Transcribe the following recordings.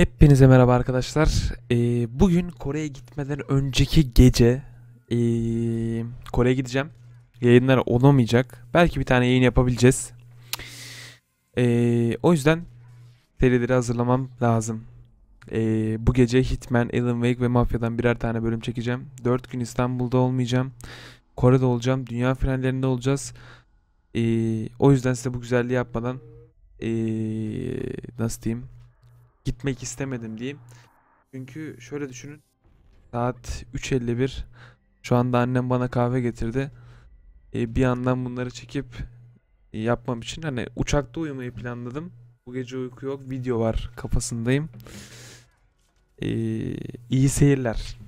Hepinize merhaba arkadaşlar. Ee, bugün Kore'ye gitmeden önceki gece ee, Kore'ye gideceğim. Yayınlar olamayacak. Belki bir tane yayın yapabileceğiz. Ee, o yüzden serileri hazırlamam lazım. Ee, bu gece Hitman, Alan Wake ve Mafya'dan birer tane bölüm çekeceğim. 4 gün İstanbul'da olmayacağım. Kore'de olacağım. Dünya finallerinde olacağız. Ee, o yüzden size bu güzelliği yapmadan ee, nasıl diyeyim? Gitmek istemedim diyeyim. Çünkü şöyle düşünün. Saat 3.51. Şu anda annem bana kahve getirdi. E, bir yandan bunları çekip e, yapmam için hani uçakta uyumayı planladım. Bu gece uyku yok. Video var kafasındayım. E, iyi seyirler.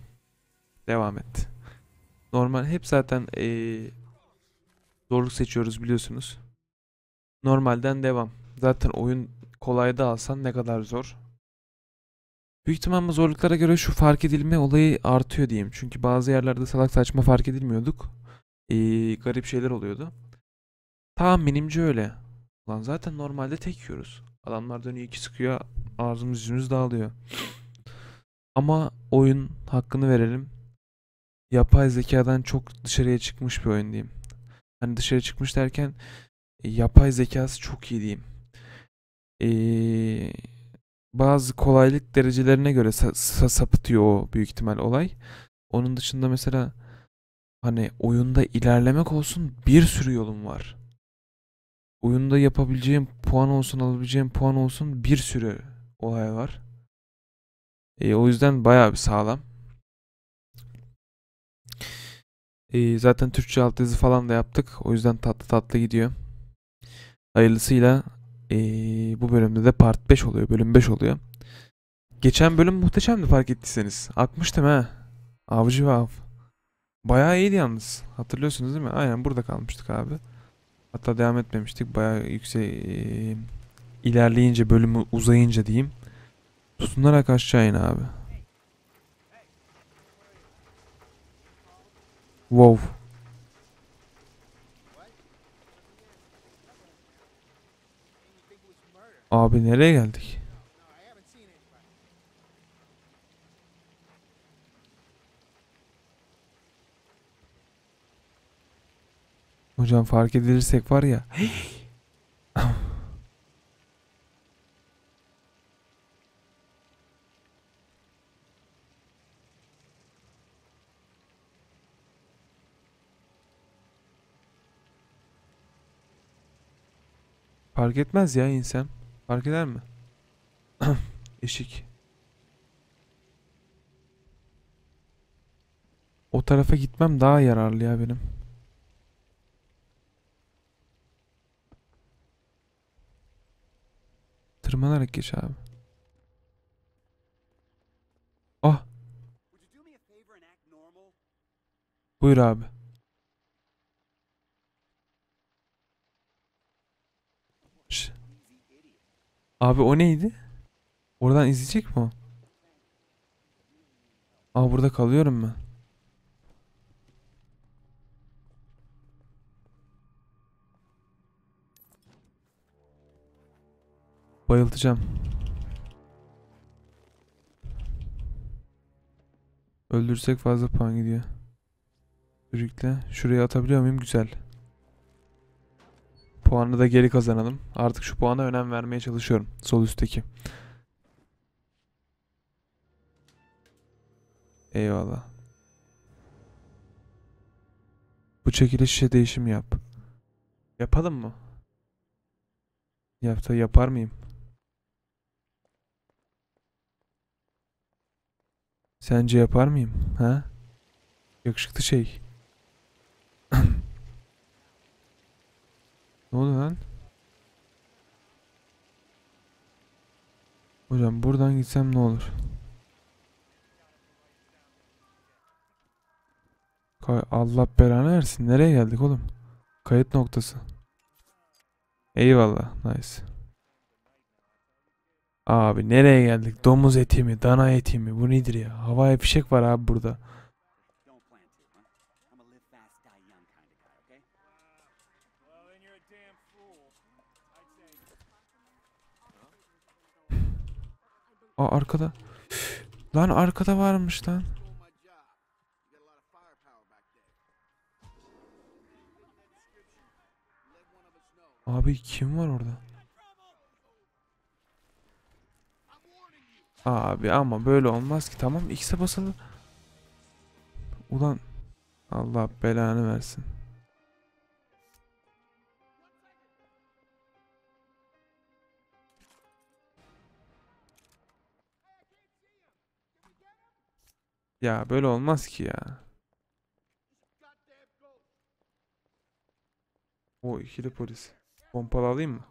Devam et. Normal hep zaten e, zorluk seçiyoruz biliyorsunuz. Normalden devam. Zaten oyun kolayda alsan ne kadar zor. Büyük ihtimalle zorluklara göre şu fark edilme olayı artıyor diyeyim. Çünkü bazı yerlerde salak saçma fark edilmiyorduk. Ee, garip şeyler oluyordu. Tahminimce öyle. Lan zaten normalde tek yiyoruz. Adamlar dönüyor iki sıkıyor ağzımız yüzümüz dağılıyor. Ama oyun hakkını verelim. Yapay zekadan çok dışarıya çıkmış bir oyun diyeyim. Hani dışarı çıkmış derken yapay zekası çok iyi diyeyim. Eee bazı kolaylık derecelerine göre sa- sa- sapıtıyor o büyük ihtimal olay. Onun dışında mesela hani oyunda ilerlemek olsun bir sürü yolum var. Oyunda yapabileceğim puan olsun, alabileceğim puan olsun bir sürü olay var. E, o yüzden bayağı bir sağlam. E, zaten Türkçe altyazı falan da yaptık. O yüzden tatlı tatlı gidiyor. Hayırlısıyla e, bu bölümde de part 5 oluyor. Bölüm 5 oluyor. Geçen bölüm muhteşemdi fark ettiyseniz. Akmıştım ha. Avcı ve av. Bayağı iyiydi yalnız. Hatırlıyorsunuz değil mi? Aynen burada kalmıştık abi. Hatta devam etmemiştik. Bayağı yüksek e, ilerleyince bölümü uzayınca diyeyim. Tutunarak aşağı in abi. Wow. Abi nereye geldik? Hocam fark edilirsek var ya. Fark etmez ya insan. Fark eder mi? Eşik. O tarafa gitmem daha yararlı ya benim. Tırmanarak geç abi. Ah buyur abi. Abi o neydi? Oradan izleyecek mi o? Aa burada kalıyorum ben. Bayıltacağım. Öldürsek fazla puan gidiyor. Sürükle. Şuraya atabiliyor muyum? Güzel. Puanı da geri kazanalım. Artık şu puana önem vermeye çalışıyorum. Sol üstteki. Eyvallah. Bu çekilişe değişim yap. Yapalım mı? Yapta yapar mıyım? Sence yapar mıyım? Ha? Yakışıklı şey. Ne oldu lan? Hocam buradan gitsem ne olur? Allah belanı versin. Nereye geldik oğlum? Kayıt noktası. Eyvallah. Nice. Abi nereye geldik? Domuz eti mi? Dana eti mi? Bu nedir ya? Havai fişek var abi burada. Aa arkada. Lan arkada varmış lan. Abi kim var orada? Abi ama böyle olmaz ki. Tamam X'e basalım. Ulan Allah belanı versin. Ya böyle olmaz ki ya. O ikili polis. Pompalı alayım mı?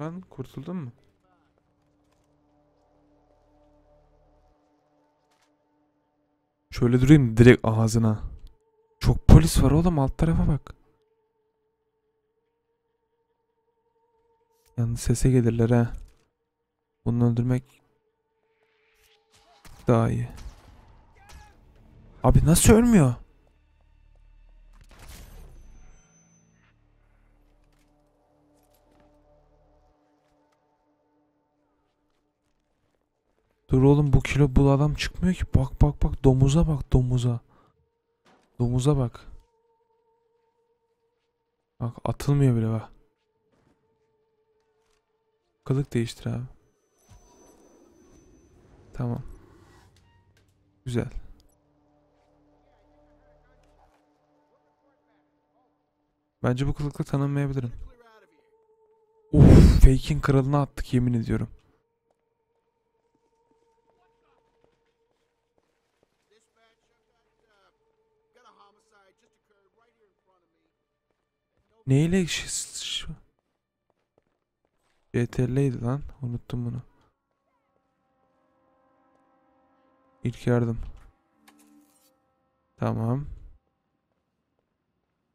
Lan kurtuldun mu? Şöyle durayım direkt ağzına. Çok polis var oğlum alt tarafa bak. Yalnız sese gelirler ha. Bunu öldürmek daha iyi. Abi nasıl ölmüyor? Dur oğlum bu kilo bu adam çıkmıyor ki. Bak bak bak domuza bak domuza. Domuza bak. Bak atılmıyor bile bak. Kılık değiştir abi. Tamam. Güzel. Bence bu kılıkla tanınmayabilirim. Uf, fake'in kralına attık yemin ediyorum. Neyle CTRL'ydi lan. Unuttum bunu. İlk yardım. Tamam.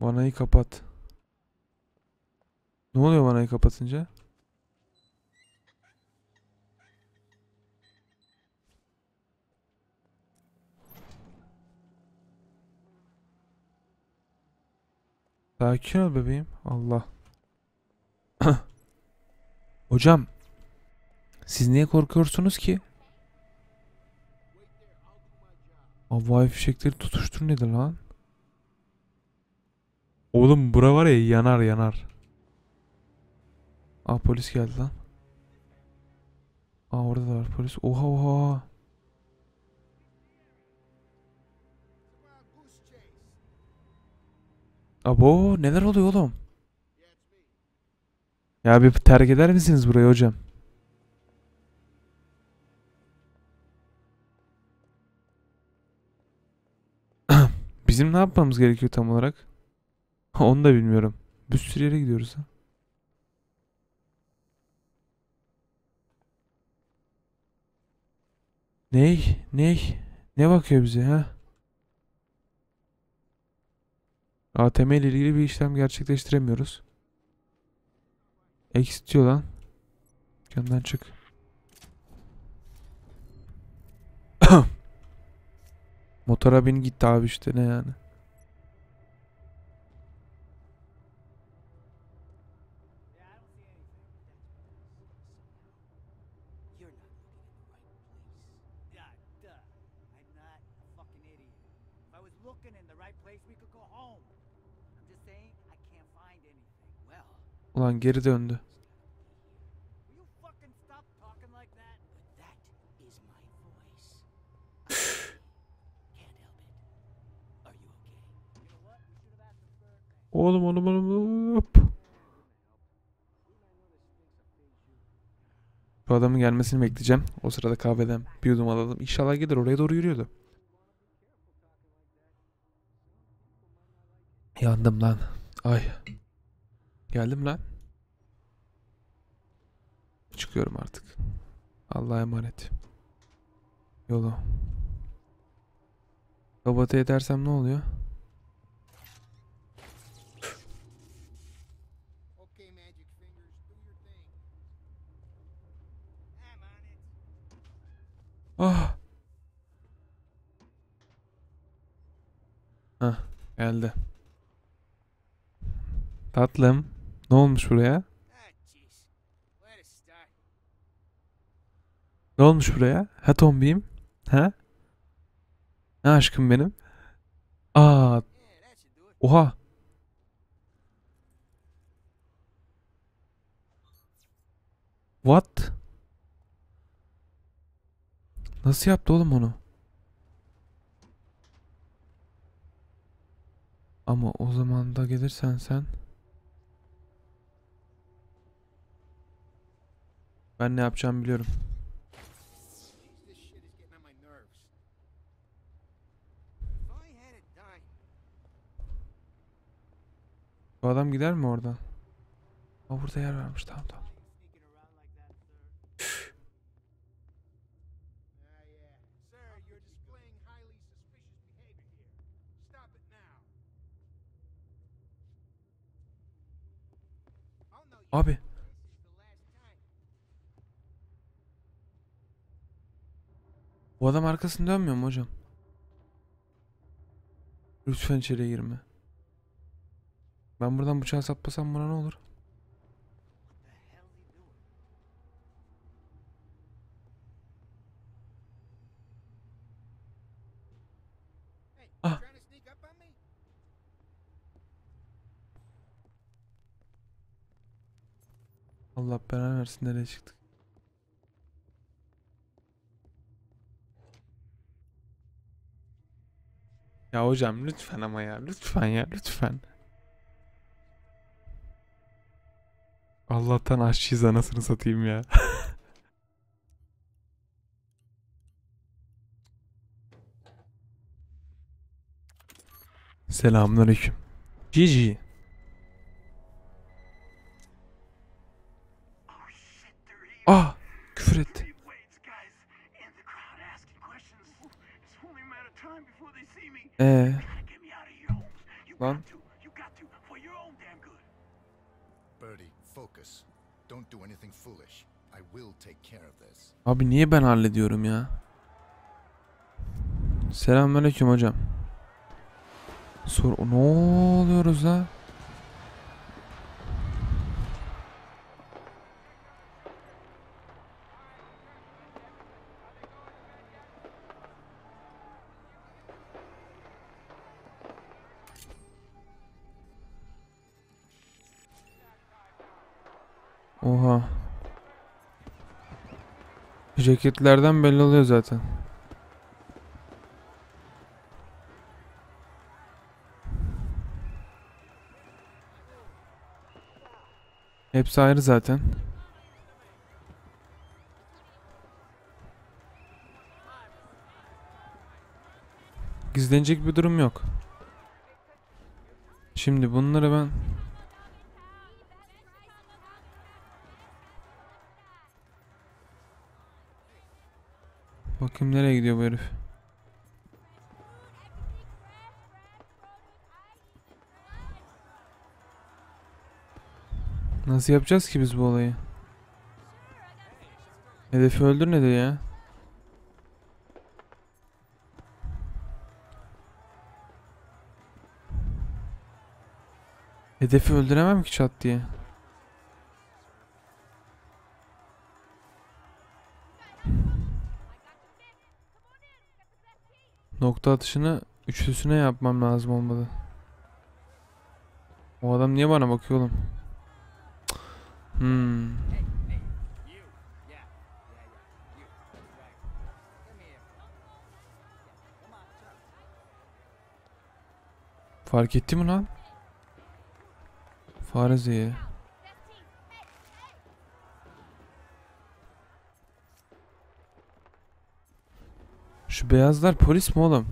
Vanayı kapat. Ne oluyor vanayı kapatınca? Sakin ol bebeğim. Allah. Hocam. Siz niye korkuyorsunuz ki? Havai fişekleri tutuştur nedir lan? Oğlum bura var ya yanar yanar. Aa polis geldi lan. Aa orada da var polis. Oha oha. Abo neler oluyor oğlum? Ya bir terk eder misiniz burayı hocam? Bizim ne yapmamız gerekiyor tam olarak? Onu da bilmiyorum. Bir sürü yere gidiyoruz ha. Ney? Ney? Ne bakıyor bize ha? ATM ile ilgili bir işlem gerçekleştiremiyoruz. Exit diyor lan. Dükkandan çık. Motora bin gitti abi işte ne yani. You're not looking Oğlum oğlum oğlum. Hop. Bu adamın gelmesini bekleyeceğim. O sırada kahveden bir yudum alalım. İnşallah gelir. Oraya doğru yürüyordu. Yandım lan. Ay. Geldim lan. Çıkıyorum artık. Allah'a emanet. Yolu. Robota edersem ne oluyor? Geldi. Tatlım. Ne olmuş buraya? Ne olmuş buraya? Ha tombiyim? Ha? Ne aşkım benim? Aa. Oha. What? Nasıl yaptı oğlum onu? Ama o zaman da gelirsen sen Ben ne yapacağımı biliyorum. Bu adam gider mi orada? Aa burada yer varmış. Tamam tamam. Abi bu adam arkasını dönmüyor mu hocam? Lütfen içeriye girme. Ben buradan bıçağı saplasam buna ne olur? Allah belanı versin nereye çıktık? Ya hocam lütfen ama ya lütfen ya lütfen. Allah'tan aşçıyız anasını satayım ya. Selamünaleyküm. GG. Of here, Holmes. You Lan. abi niye ben hallediyorum ya? Selamünaleyküm hocam. Sor ne oluyoruz la? Oha. Ceketlerden belli oluyor zaten. Hepsi ayrı zaten. Gizlenecek bir durum yok. Şimdi bunları ben Bakayım nereye gidiyor bu herif. Nasıl yapacağız ki biz bu olayı? Hedefi öldür ne diyor ya? Hedefi öldüremem ki çat diye. Nokta atışını üçlüsüne yapmam lazım olmadı. O adam niye bana bakıyor oğlum? Hmm. Fark etti mi lan? Fare. Şu beyazlar polis mi oğlum?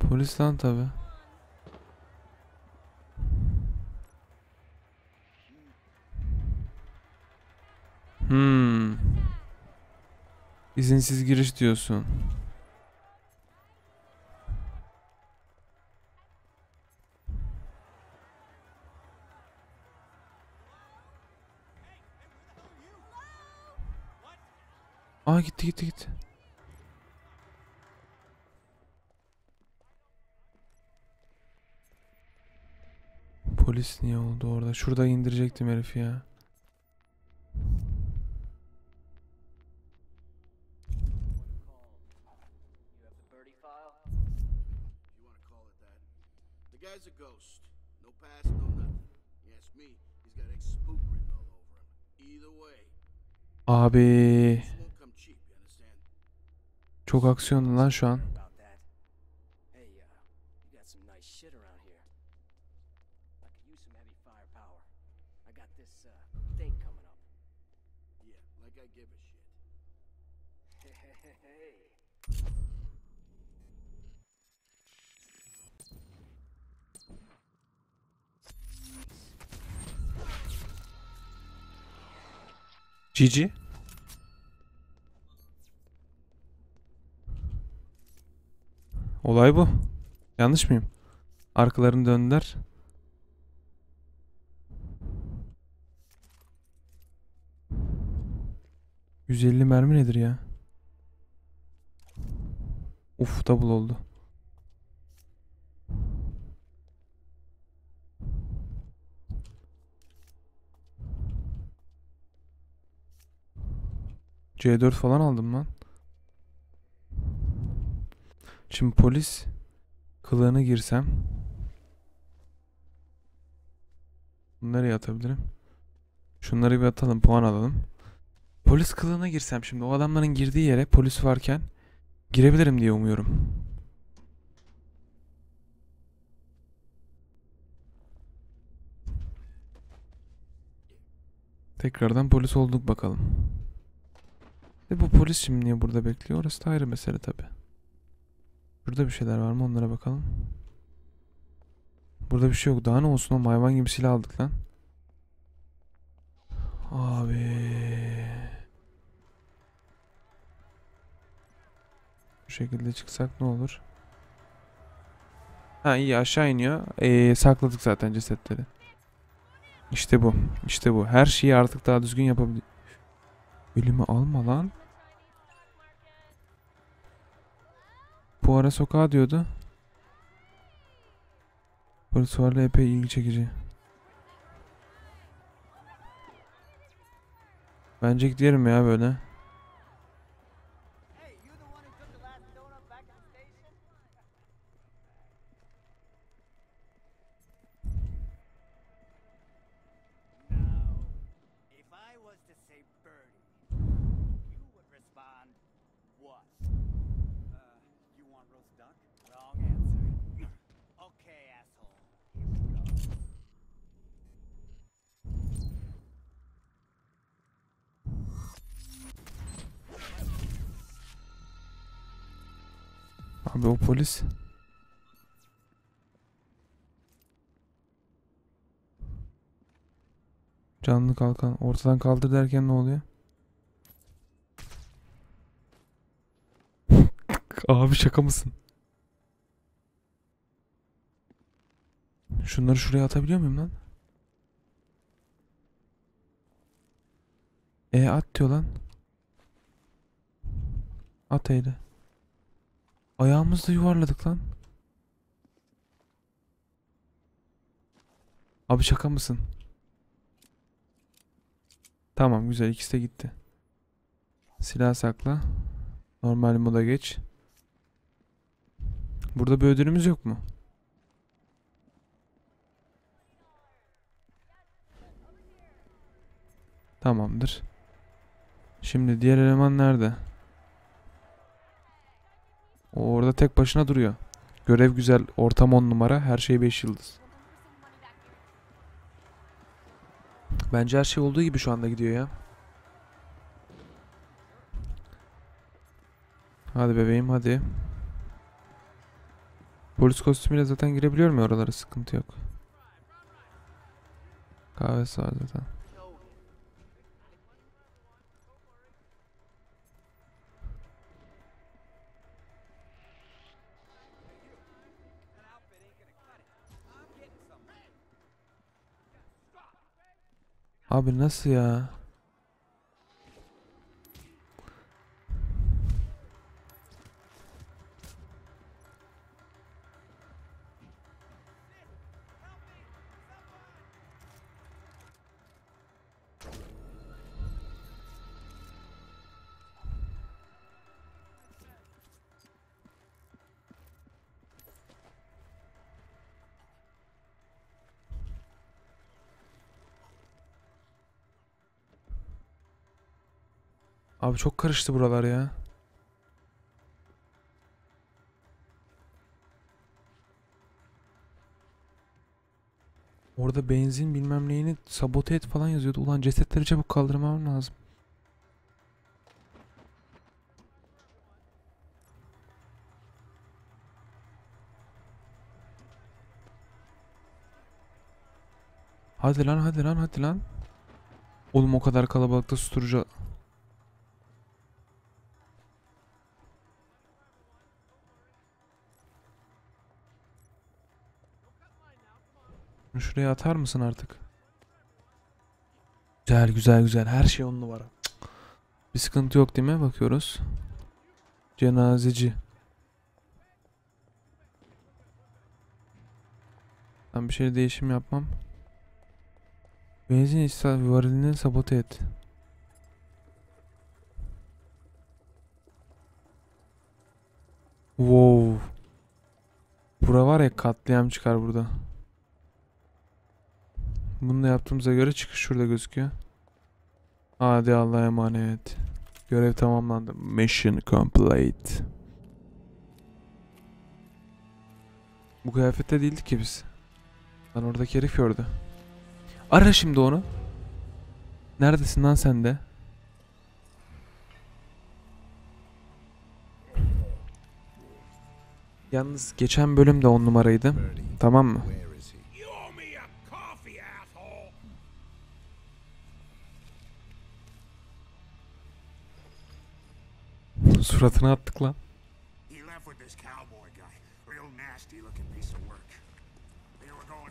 Polis lan tabi. Hmm. İzinsiz giriş diyorsun. Aa gitti gitti gitti. polis niye oldu orada? Şurada indirecektim herifi ya. Abi çok aksiyonlu lan şu an. about Olay bu. Yanlış mıyım? Arkalarını döndüler. ...150 mermi nedir ya? Uf double oldu. C4 falan aldım lan. Şimdi polis kılığına girsem Nereye atabilirim? Şunları bir atalım, puan alalım. Polis kılığına girsem şimdi o adamların girdiği yere polis varken girebilirim diye umuyorum. Tekrardan polis olduk bakalım. E bu polis şimdi niye burada bekliyor? Orası da ayrı mesele tabi. Burada bir şeyler var mı onlara bakalım. Burada bir şey yok. Daha ne olsun o hayvan gibi silah aldık lan. Abi. Bu şekilde çıksak ne olur? Ha iyi aşağı iniyor. Ee, sakladık zaten cesetleri. İşte bu. İşte bu. Her şeyi artık daha düzgün yapabilir. Elimi alma lan. Bu ara sokağa diyordu. Varlığı epey ilgi çekici. Bence gidelim ya böyle. Canlı kalkan. Ortadan kaldır derken ne oluyor? Abi şaka mısın? Şunları şuraya atabiliyor muyum lan? E at diyor lan. At eyle. Ayağımızla yuvarladık lan. Abi şaka mısın? Tamam güzel ikisi de gitti. Silah sakla. Normal moda geç. Burada bir ödülümüz yok mu? Tamamdır. Şimdi diğer eleman nerede? O orada tek başına duruyor. Görev güzel, ortam 10 numara, her şey 5 yıldız. Bence her şey olduğu gibi şu anda gidiyor ya. Hadi bebeğim hadi. Polis kostümüyle zaten girebiliyorum ya oralara sıkıntı yok. Kahvesi var zaten. Abi nasıl ya? Abi çok karıştı buralar ya. Orada benzin bilmem neyini sabote et falan yazıyordu. Ulan cesetleri çabuk kaldırmam lazım. Hadi lan hadi lan hadi lan. Oğlum o kadar kalabalıkta susturucu... Şuraya atar mısın artık? Güzel güzel güzel. Her şey on numara. Bir sıkıntı yok değil mi? Bakıyoruz. Cenazeci. Ben bir şey değişim yapmam. Benzin istasyon varilini sabote et. Wow. Bura var ya katliam çıkar burada. Bunu da yaptığımıza göre çıkış şurada gözüküyor. Hadi Allah'a emanet. Görev tamamlandı. Mission complete. Bu kıyafette değildik ki biz. Lan oradaki herif gördü. Ara şimdi onu. Neredesin lan sen de? Yalnız geçen bölüm de on numaraydı. Tamam mı?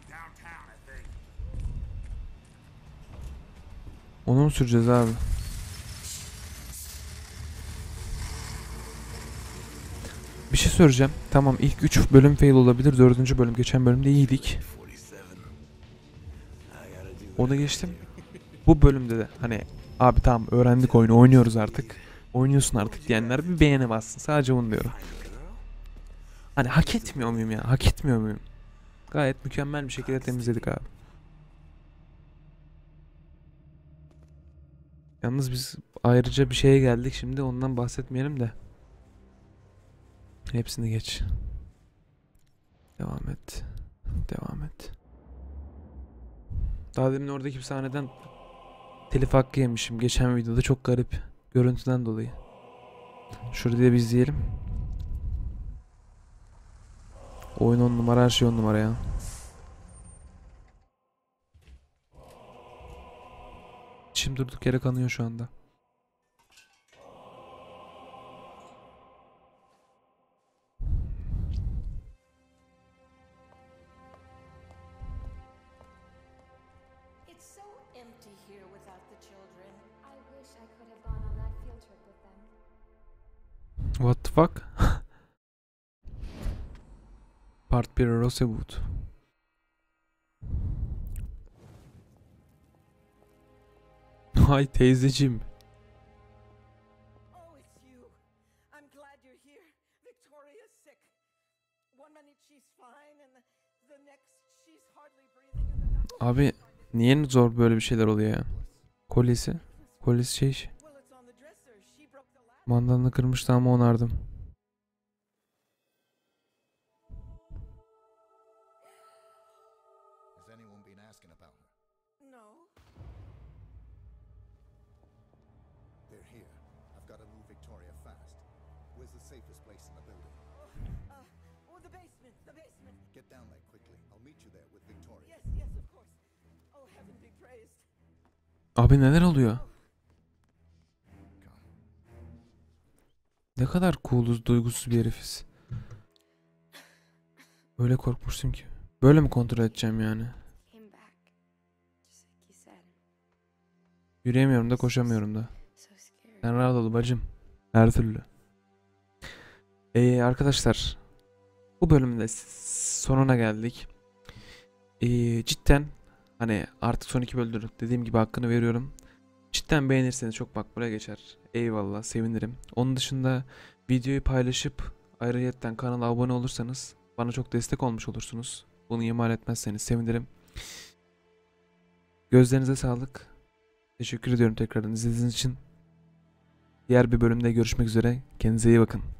Downtown, I think. Onu mu süreceğiz abi? Bir şey soracağım. Tamam ilk 3 bölüm fail olabilir. 4. bölüm geçen bölümde iyiydik. Onu geçtim. Bu bölümde de hani abi tamam öğrendik oyunu oynuyoruz artık. Oynuyorsun artık diyenler bir beğeni bassın. Sadece bunu diyorum. Hani hak etmiyor muyum ya? Hak etmiyor muyum? Gayet mükemmel bir şekilde temizledik abi. Yalnız biz ayrıca bir şeye geldik şimdi ondan bahsetmeyelim de. Hepsini geç. Devam et. Devam et. Daha demin oradaki bir sahneden telif hakkı yemişim. Geçen videoda çok garip. Görüntüden dolayı. Şurada bir izleyelim. Oyun on numara her şey on numara ya. İçim durduk yere kanıyor şu anda. Fuck? Part 1 Rosewood. Hay teyzeciğim. Abi niye zor böyle bir şeyler oluyor ya? Kolyesi. Kolyesi şey. Mandalını kırmıştı ama onardım. Abi neler oluyor? Ne kadar cooluz, duygusuz bir herifiz. Öyle korkmuştum ki. Böyle mi kontrol edeceğim yani? Yürüyemiyorum da koşamıyorum da. Sen rahat ol bacım. Her türlü. Ee, arkadaşlar. Bu bölümde sonuna geldik. Ee, cidden hani artık son iki bölümdür dediğim gibi hakkını veriyorum. Cidden beğenirseniz çok makbule geçer. Eyvallah sevinirim. Onun dışında videoyu paylaşıp ayrıyetten kanala abone olursanız bana çok destek olmuş olursunuz. Bunu ihmal etmezseniz sevinirim. Gözlerinize sağlık. Teşekkür ediyorum tekrardan izlediğiniz için. Diğer bir bölümde görüşmek üzere. Kendinize iyi bakın.